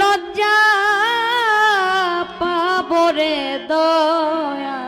লজ্জা পাবরে দয়া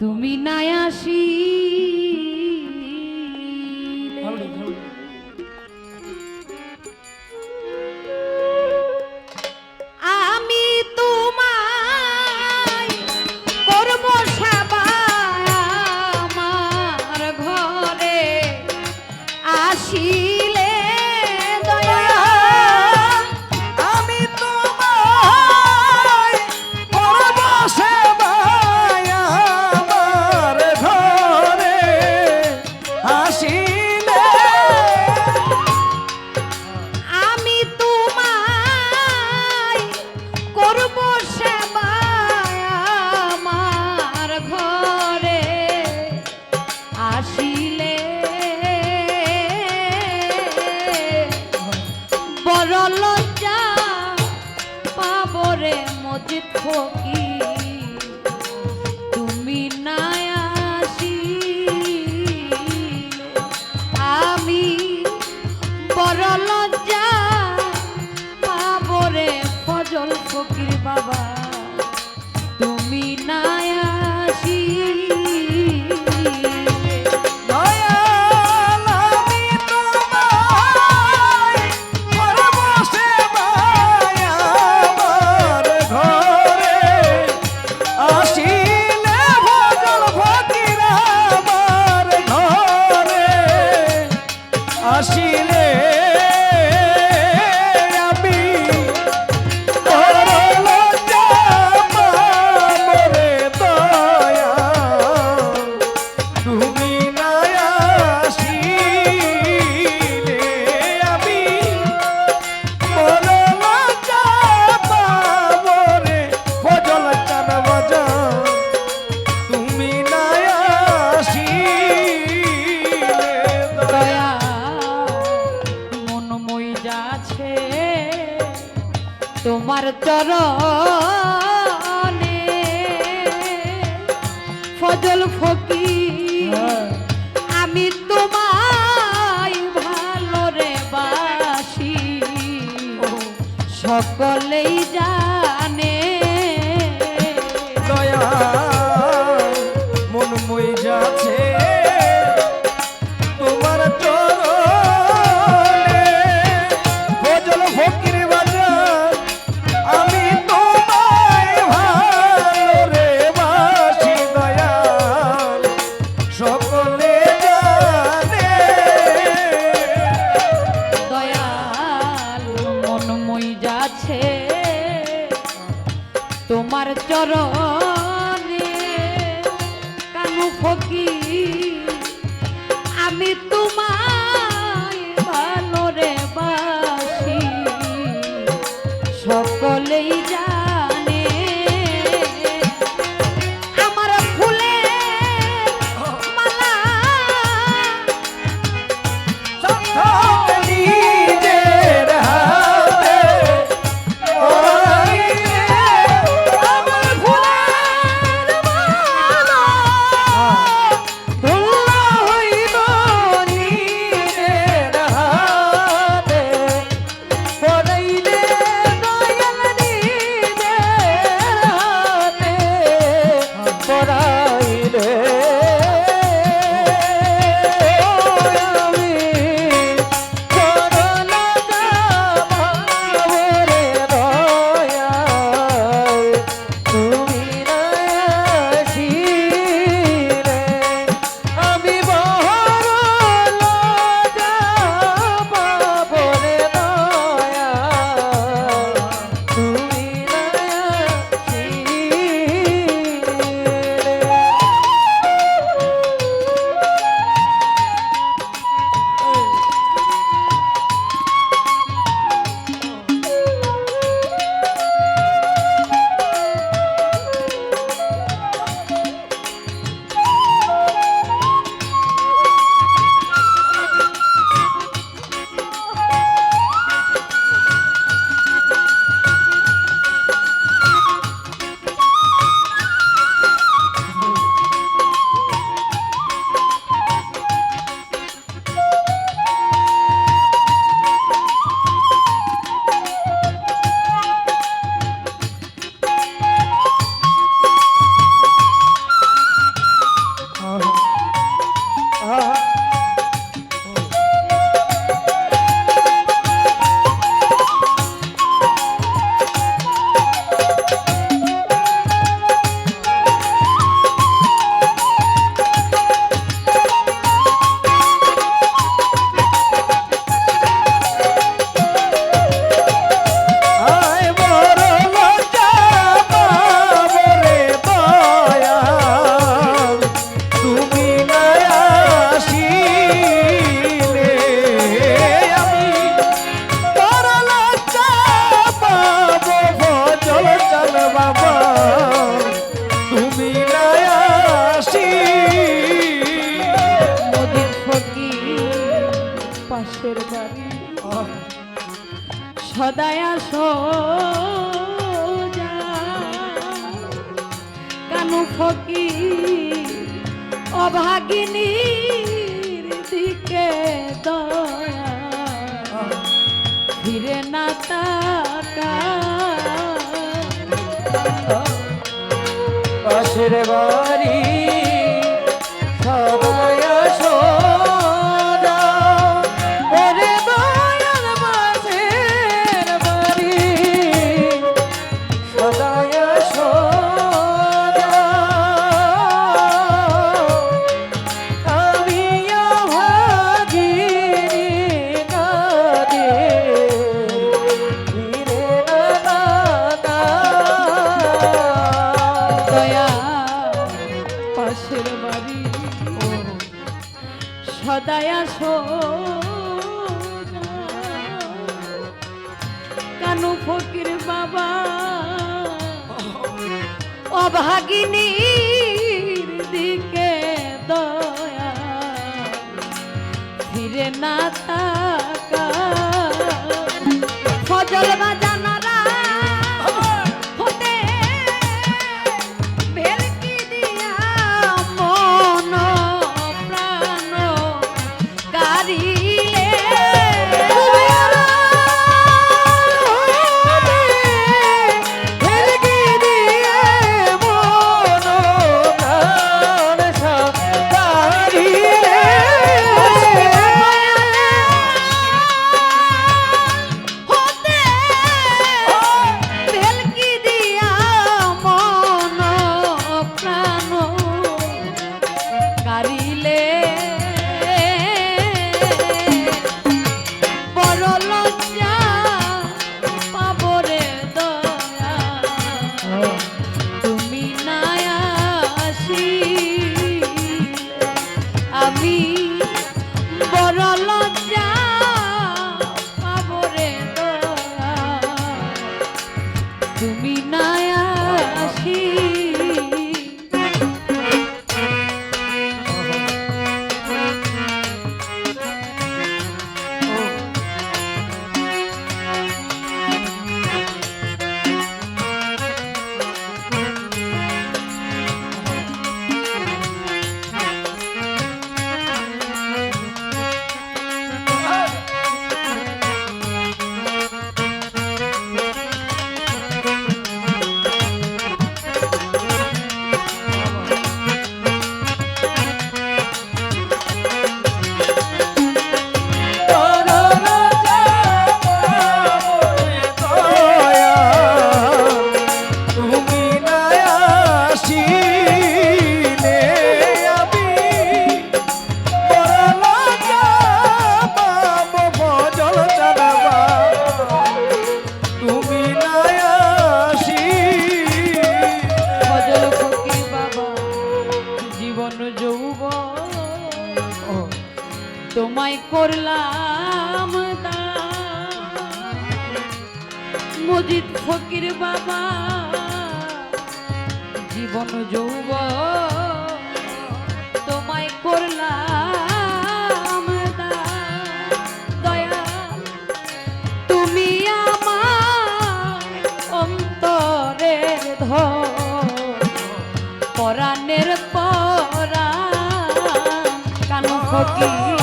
তুমি না আসি তোমার চর ফজল ফকি হ্যাঁ। আমি তোমায় ভালো রে বাসি। সকলেই যা দেশের বাড়ি জীবন যৌব তোমায় করলাম দয়া। তুমি আমার অন্তরে ধর পরাণের পরা কানু ফকির।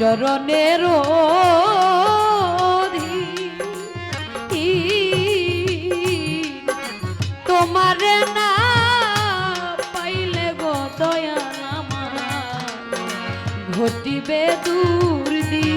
চরণের। তোমার না পাইলে গো দয়া ঘটিবে দূর করে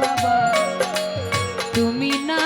বাবা? তুমি না